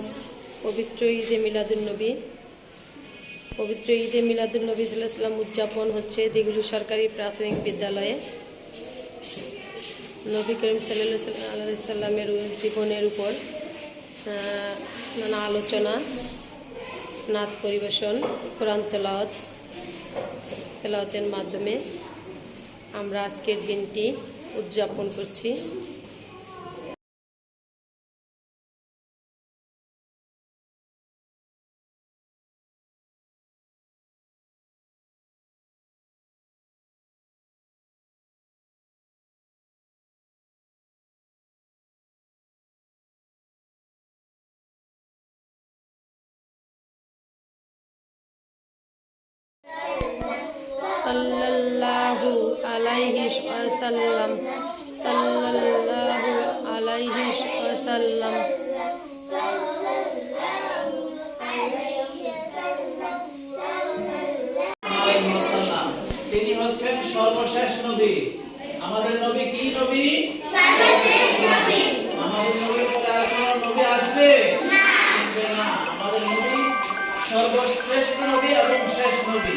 আজ পবিত্র ঈদে মিলাদুন্নবী পবিত্র ঈদে মিলাদুন্নবী সাল্লাম উদযাপন হচ্ছে দিগুলি সরকারি প্রাথমিক বিদ্যালয়ে। নবী করিম সাল্লাহ সাল্লামের জীবনের উপর নানা আলোচনা নাচ পরিবেশন, কোরআন তেলাওয়াত, তেলাওয়াতের মাধ্যমে আমরা আজকের দিনটি উদযাপন করছি। সাল্লাল্লাহু আলাইহি ওয়াসাল্লাম সাল্লাল্লাহু আলাইহি ওয়াসাল্লাম। তিনি হচ্ছেন সর্বশেষ নবী। আমাদের নবী কি নবী? আমাদের নবীর পরে আর কোন নবী আসবে? আসবে না। আমাদের নবী সর্বশ্রেষ্ঠ নবী এবং শেষ নবী।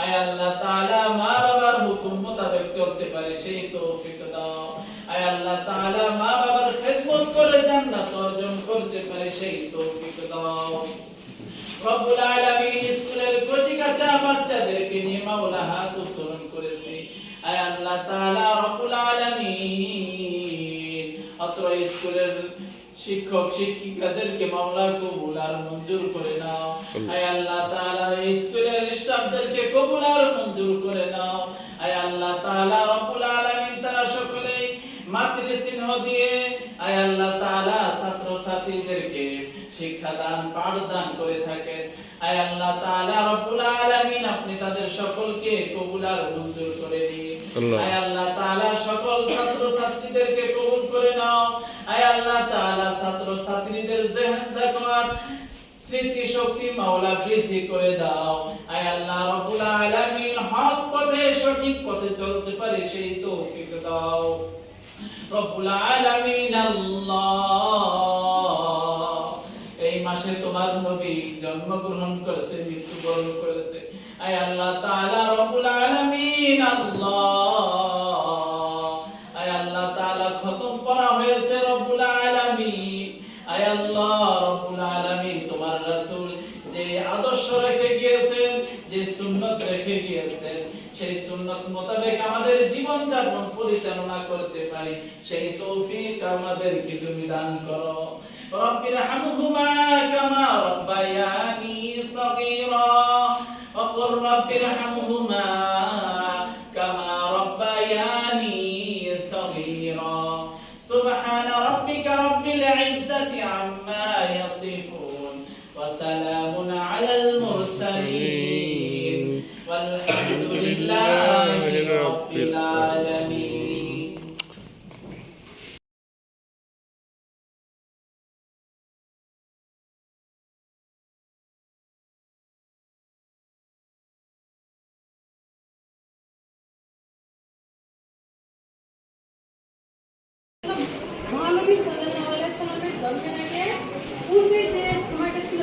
আয় আল্লাহ মা বাবার হুকুম মোতাবেক চলতে পারে, সেই তৌফিক দাও। আয় আল্লাহ তাআলা স্কুলের বাচ্চাদেরকে নিয়ে মাওলা হাত উত্তোলন করেছে। আয় আল্লাহ তাআলা শিক্ষক শিক্ষিকাদেরকে মাওলা কবুল আর মঞ্জুর করে নাও। আয় আল্লাহ তাআলা স্কুলের স্টাফদেরকে কবুল আর মঞ্জুর করে নাও। আয় আল্লাহ তাআলা রব্বুল আলামিন তারা সকলেই দিয়ে আয় আল্লাহ তাআলা ছাত্র ছাত্রীদেরকে শিক্ষাদান পাঠদান করে থাকেন। আয় আল্লাহ তাআলা রব্বুল আলামিন আপনি তাদের সকলকে কবুল আর মঞ্জুর করে দিন। আল্লাহ। আয় আল্লাহ তাআলা সকল ছাত্র ছাত্রীদেরকে কবুল করে নাও। আয় এই মাসে তোমার নবী জন্মগ্রহণ করেছে মৃত্যুবরণ করেছে। আয় আল্লাহ তাআলা রব্বুল আল্লাহ। সুন্নত রেখে গিয়েছেন সেই সুন্নত মোতাবেক আমাদের জীবন যাপন পরিচালনা করতে পারি সেই তৌফিক আমাদেরকে তুমি দান করো রব্বির হামহুমা কামা রব্বায়ানি সগীরা وقل رب ارحمهما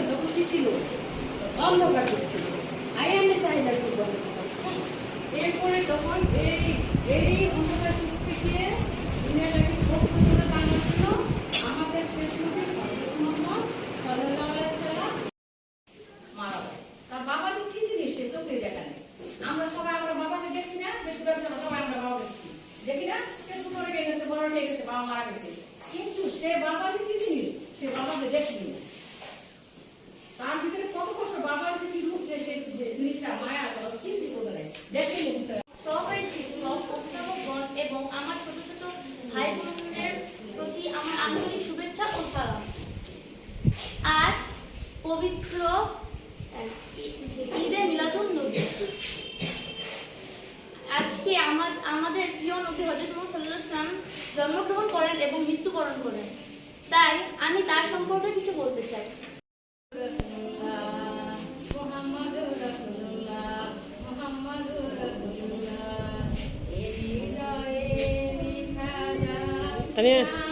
তখন কি ছিল অন্ধকার যুগ ছিল আয়ানের চাহিদা খুব। এরপরে তখন এই এই অন্ধকার যুগ থেকে দুনিয়াটাকে আমাদের শেষ তার বাবা যে কি সে দেখা আমরা সবাই, আমরা বাবাকে সবাই আমরা বাবাকে দেখি দেখি না গেছে, বড় গেছে, বাবা মারা গেছে। কিন্তু সে সে বাবাকে দেখেনি। পবিত্র ঈদে মিলাদুন নবী। আজকে আমা- আমাদের প্রিয় নবী হজরত মোহাম্মদ সাল্লাহ ইসলাম জন্মগ্রহণ করেন এবং মৃত্যুবরণ করেন। তাই আমি তার সম্পর্কে কিছু বলতে চাই। তানিয়া।